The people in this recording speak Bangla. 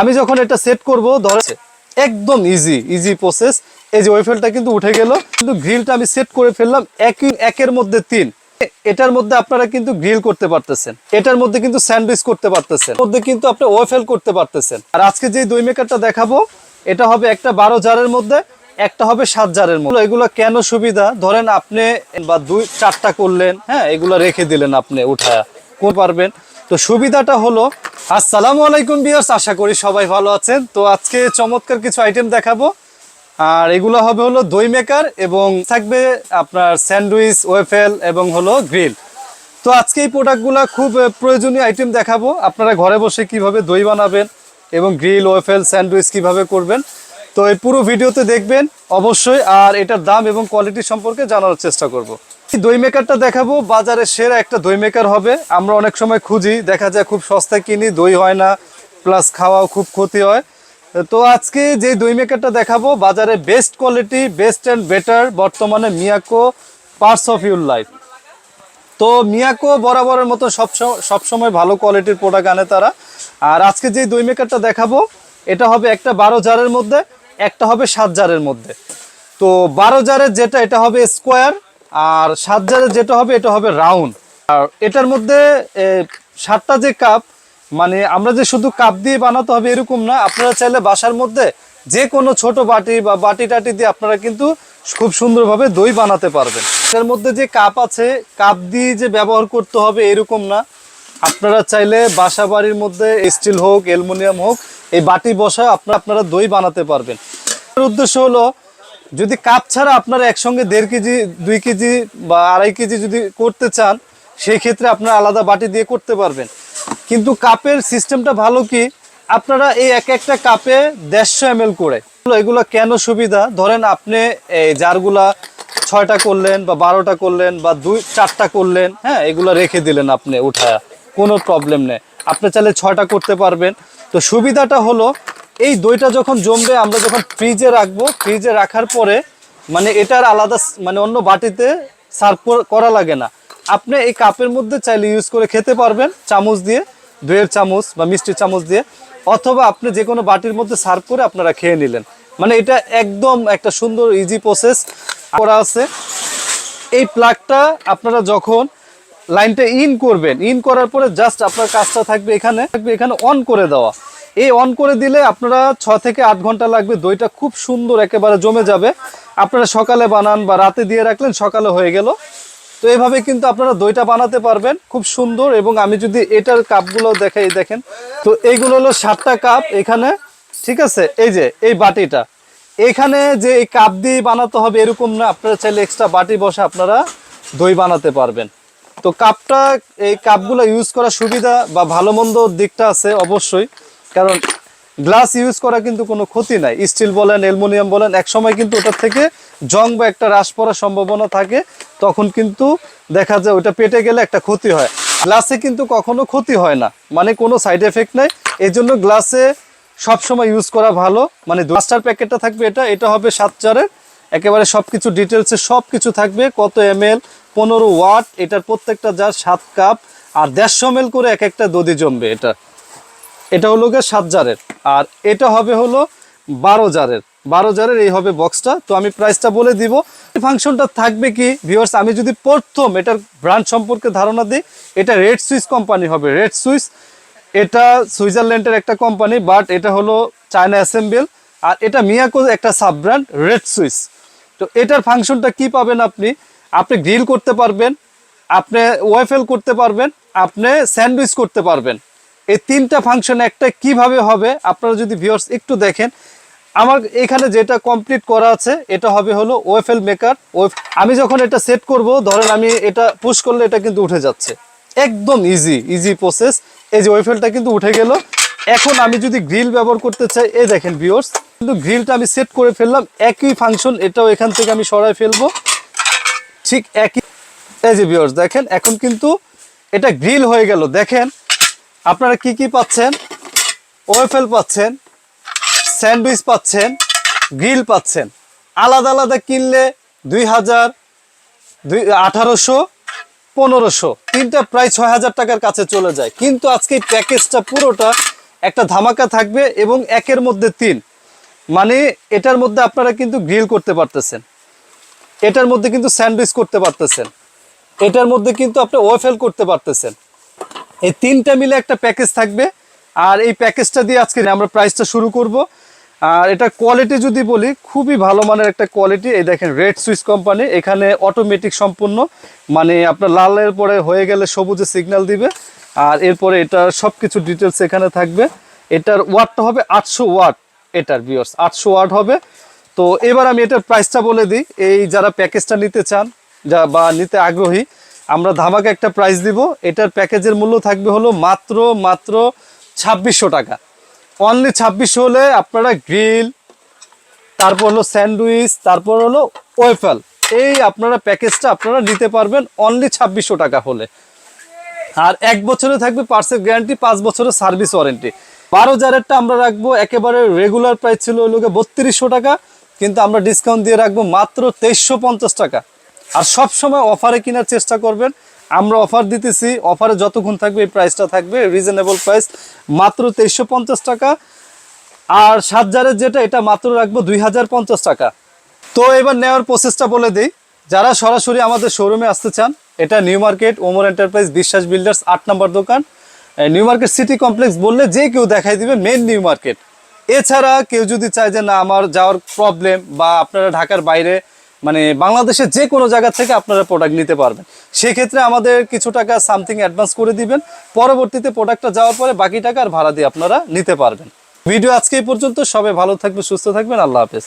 আমি যখন এটা সেট করব, ধরে, একদম ইজি ইজি প্রসেস এই যে ওয়েফেলটা কিন্তু উঠে গেল, কিন্তু গ্রিলটা আমি সেট করে ফেললাম একই একের মধ্যে তিন। এটার মধ্যে আপনারা কিন্তু গ্রিল করতে পারতেছেন। এটার মধ্যে কিন্তু স্যান্ডউইচ করতে পারতেছেন। মধ্যে কিন্তু আপনি ওয়েফেল করতে পারতেছেন। আর আজকে যে দই মেকারটা দেখাবো, এটা হবে একটা বারো জারের মধ্যে, একটা হবে সাত জারের মধ্যে। এগুলো কেন সুবিধা? ধরেন আপনি বা দুই, চারটা করলেন হ্যাঁ এগুলো রেখে দিলেন আপনি উঠায়া। করতে পারবেন? তো সুবিধাটা হলো, আসসালামু আলাইকুম বিয়ার্স আশা করি সবাই ভালো আছেন। তো আজকে চমৎকার কিছু আইটেম দেখাবো। আর এগুলো হবে হলো দই মেকার এবং থাকবে আপনার স্যান্ডউইচ, ওয়েফেল এবং হলো গ্রিল। তো আজকে এই প্রোডাক্টগুলো খুব প্রয়োজনীয় আইটেম দেখাবো। আপনারা ঘরে বসে কীভাবে দই বানাবেন এবং গ্রিল, ওয়েফেল, স্যান্ডউইচ কীভাবে করবেন তো এই পুরো ভিডিওতে দেখবেন অবশ্যই আর এটার দাম এবং কোয়ালিটি সম্পর্কে জানার চেষ্টা করব। দই মেকারটা দেখাবো, বাজারে সেরা একটা দই মেকার হবে। আমরা অনেক সময় খুঁজি, দেখা যায় খুব সস্তায় কিনি, দই হয় না প্লাস খাওয়াও খুব ক্ষতি হয়। তো আজকে যে দই মেকারটা দেখাবো, বাজারে best quality best and better বর্তমানে Miyako parts of your life তো মিয়াকো বরাবরের মতো সব সবসময় ভালো কোয়ালিটির প্রোডাক্ট আনে তারা। আর আজকে যে দই মেকারটা দেখাবো, এটা হবে একটা বারো জারের মধ্যে। একটা হবে সাত জারের মধ্যে। তো বারো জারের যেটা, এটা হবে স্কোয়ার আর সাত জারের যেটা হবে, এটা হবে রাউন্ড আর এটার মধ্যে সাতটা যে কাপ মানে আমরা যে শুধু কাপ দিয়ে বানাতে হবে এরকম না, আপনারা চাইলে বাসার মধ্যে যে কোনো ছোট বাটি বা বাটি টাটি দিয়ে আপনারা কিন্তু খুব সুন্দরভাবে দই বানাতে পারবেন। এর মধ্যে যে কাপ আছে কাপ দিয়ে যে ব্যবহার করতে হবে এরকম না। আপনারা চাইলে বাসা বাড়ির মধ্যে স্টিল হোক, অ্যালুমিনিয়াম হোক, এই বাটি বসা আপনারা আপনারা দই বানাতে পারবেন। উদ্দেশ্য হলো, যদি কাপ ছাড়া আপনারা একসঙ্গে দেড় কেজি, দুই কেজি বা আড়াই কেজি যদি করতে চান, সেই ক্ষেত্রে আপনারা আলাদা বাটি দিয়ে করতে পারবেন। কিন্তু কাপের সিস্টেমটা ভালো কি? আপনারা এই এক একটা কাপে দেড়শো এম করে। এগুলো কেন সুবিধা? ধরেন আপনি এই জারগুলা ছয়টা করলেন বা বারোটা করলেন বা দুই, চারটা করলেন হ্যাঁ এগুলো রেখে দিলেন আপনি উঠায়া, কোনো প্রবলেম নেই। আপনি চাইলে ছয়টা করতে পারবেন। তো সুবিধাটা হলো এই দইটা যখন জমবে, আমরা যখন ফ্রিজে রাখব ফ্রিজে রাখার পরে মানে এটার আলাদা মানে অন্য বাটিতে সার্ভ করা লাগে না। আপনি এই কাপের মধ্যে চাইলে ইউজ করে খেতে পারবেন, চামচ দিয়ে, দইয়ের চামচ বা মিষ্টির চামচ দিয়ে, অথবা আপনি যে কোনো বাটির মধ্যে সার্ভ করে আপনারা খেয়ে নিলেন। মানে এটা একদম একটা সুন্দর ইজি প্রসেস করা আছে। এই প্লাগটা আপনারা যখন লাইনটা ইন করবেন ইন করার পরে জাস্ট আপনার কাজটা থাকবে এখানে থাকবে এখানে অন করে দেওয়া। এই অন করে দিলে আপনারা ছ থেকে আট ঘণ্টা লাগবে। দইটা খুব সুন্দর একেবারে জমে যাবে। আপনারা সকালে বানান বা রাতে দিয়ে রাখলেন, সকালে হয়ে গেল। তো এভাবে কিন্তু আপনারা দইটা বানাতে পারবেন, খুব সুন্দর। এবং আমি যদি এটার কাপগুলো দেখাই, দেখেন। তো এইগুলো হলো সাতটা কাপ এখানে, ঠিক আছে? এই যে, এই বাটিটা। এখানে যে এই কাপ দিয়ে বানাতে হবে এরকম না, আপনারা চাইলে এক্সট্রা বাটি বসে আপনারা দই বানাতে পারবেন। তো কাপটা, এই কাপগুলো ইউজ করার সুবিধা বা ভালো মন্দ দিকটা আছে অবশ্যই। কারণ গ্লাস ইউজ করা কিন্তু কোনো ক্ষতি নাই। স্টিল বলেন, অ্যালুমিনিয়াম বলেন এক সময় কিন্তু ওটার থেকে জং বা একটা হ্রাস পড়ার সম্ভাবনা থাকে। তখন কিন্তু দেখা যায় ওটা পেটে গেলে একটা ক্ষতি হয়। গ্লাসে কিন্তু কখনো ক্ষতি হয় না। মানে কোনো সাইড এফেক্ট নাই। এই জন্য গ্লাসে সবসময় ইউজ করা ভালো। মানে মাস্টার প্যাকেটটা থাকবে এটা এটা হবে সাত চারের। একেবারে সব কিছু ডিটেলসে সব কিছু থাকবে। কত এম এল পনেরো ওয়াট, এটার প্রত্যেকটা যার সাত কাপ, আর দেড়শো এম করে এক একটা দধি জমবে এটা। এটা হলো গিয়ে সাত জারের। আর এটা হবে হলো বারো জারের। বারো জারের এই হবে বক্সটা তো আমি প্রাইসটা বলে দিব। ফাংশনটা থাকবে কি ভিউয়ার্স আমি যদি প্রথম এটার ব্র্যান্ড সম্পর্কে ধারণা দিই, এটা রেড সুইস কোম্পানি হবে। রেড সুইস এটা সুইজারল্যান্ডের একটা কোম্পানি বাট এটা হলো চায়না অ্যাসেম্বল আর এটা মিয়াকো একটা সাব ব্র্যান্ড রেড সুইস তো এটার ফাংশনটা কি পাবেন আপনি? আপনি গ্রিল করতে পারবেন, আপনি ওয়েফেল করতে পারবেন, আপনি স্যান্ডউইচ করতে পারবেন। এই তিনটা ফাংশন একটা কীভাবে হবে, আপনারা যদি ভিউয়ার্স একটু দেখেন, আমার এখানে যেটা কমপ্লিট করা আছে, এটা হবে হলো ওয়েফেল মেকার ওয়েফ আমি যখন এটা সেট করব, ধরেন আমি এটা পুশ করলে এটা কিন্তু উঠে যাচ্ছে। একদম ইজি ইজি প্রসেস এই যে ওয়েফেলটা কিন্তু উঠে গেল। এখন আমি যদি গ্রিল ব্যবহার করতে চাই, এই দেখেন ভিউয়ার্স কিন্তু গ্রিলটা আমি সেট করে ফেললাম, একই ফাংশন এটাও এখান থেকে আমি সরাই ফেলব। ঠিক একই এই যে ভিউয়ার্স দেখেন, এখন কিন্তু এটা গ্রিল হয়ে গেল। দেখেন আপনারা কি কি পাচ্ছেন? ওয়েফেল পাচ্ছেন, স্যান্ডউইচ পাচ্ছেন, গ্রিল পাচ্ছেন। আলাদা আলাদা কিনলে দুই হাজার, দুই, আঠারোশো, পনেরোশো। তিনটা প্রায় ছয় হাজার টাকার কাছে চলে যায়। কিন্তু আজকে প্যাকেজটা পুরোটা একটা ধামাকা থাকবে এবং একের মধ্যে তিন। মানে এটার মধ্যে আপনারা কিন্তু গ্রিল করতে পারতেছেন। এটার মধ্যে কিন্তু স্যান্ডউইচ করতে পারতেছেন। এটার মধ্যে কিন্তু আপনি ওয়েফেল করতে পারতেছেন। এই তিনটা মিলে একটা প্যাকেজ থাকবে। আর এই প্যাকেজটা দিয়ে আজকে আমরা প্রাইসটা শুরু করব। আর এটা কোয়ালিটি যদি বলি, খুবই ভালো মানের একটা কোয়ালিটি এই দেখেন রেড সুইচ কোম্পানি এখানে অটোমেটিক সম্পূর্ণ। মানে আপনার লালের পরে হয়ে গেলে সবুজে সিগন্যাল দিবে। আর এরপরে এটার সব কিছু ডিটেলস এখানে থাকবে। এটার ওয়াটটা হবে আটশো ওয়াট এটার বিয়ার্স আটশো ওয়াট হবে। তো এবার আমি এটার প্রাইসটা বলে দিই। এই যারা প্যাকেজটা নিতে চান, যা বা নিতে আগ্রহী আমরা ধামাকে একটা প্রাইস দিব। এটার প্যাকেজের মূল্য থাকবে হলো মাত্র মাত্র ছাব্বিশশো টাকা। অনলি ছাব্বিশশো হলে আপনারা গ্রিল তারপর হলো স্যান্ডউইচ তারপর হলো ওয়েফেল এই আপনারা প্যাকেজটা আপনারা নিতে পারবেন অনলি ছাব্বিশশো টাকা হলে। আর এক বছরে থাকবে পার্সেল গ্যারান্টি পাঁচ বছরের সার্ভিস ওয়ারেন্টি বারো হাজারেরটা আমরা রাখব, একেবারে রেগুলার প্রাইস ছিল ওই লোকে বত্রিশশো টাকা, কিন্তু আমরা ডিসকাউন্ট দিয়ে রাখব মাত্র তেইশশো পঞ্চাশ টাকা। আর সব সময় অফারে কেনার চেষ্টা করবেন। আমরা অফার দিতেছি, অফারে যতক্ষণ থাকবে এই প্রাইসটা থাকবে রিজনেবল প্রাইস মাত্র তেইশশো টাকা। আর সাত হাজারের যেটা, এটা মাত্র রাখব দুই হাজার পঞ্চাশ টাকা। তো এবার নেওয়ার প্রসেসটা বলে দিই। যারা সরাসরি আমাদের শোরুমে আসতে চান, এটা new market Omar enterprise Biswas builders আট নম্বর দোকান। নিউ মার্কেট সিটি কমপ্লেক্স বললে যে কেউ দেখাই দিবে মেন নিউ মার্কেট এছাড়া কেউ যদি চায় যে না, আমার যাওয়ার প্রবলেম বা আপনারা ঢাকার বাইরে মানে বাংলাদেশের যে কোনো জায়গা থেকে আপনারা প্রোডাক্ট নিতে পারবেন। সেক্ষেত্রে আমাদের কিছু টাকা সামথিং অ্যাডভান্স করে দিবেন। পরবর্তীতে প্রোডাক্টটা যাওয়ার পরে বাকি টাকা আর ভাড়া দিয়ে আপনারা নিতে পারবেন। ভিডিও আজকে এই পর্যন্ত। সবাই ভালো থাকবে সুস্থ থাকবেন। আল্লাহ হাফেজ।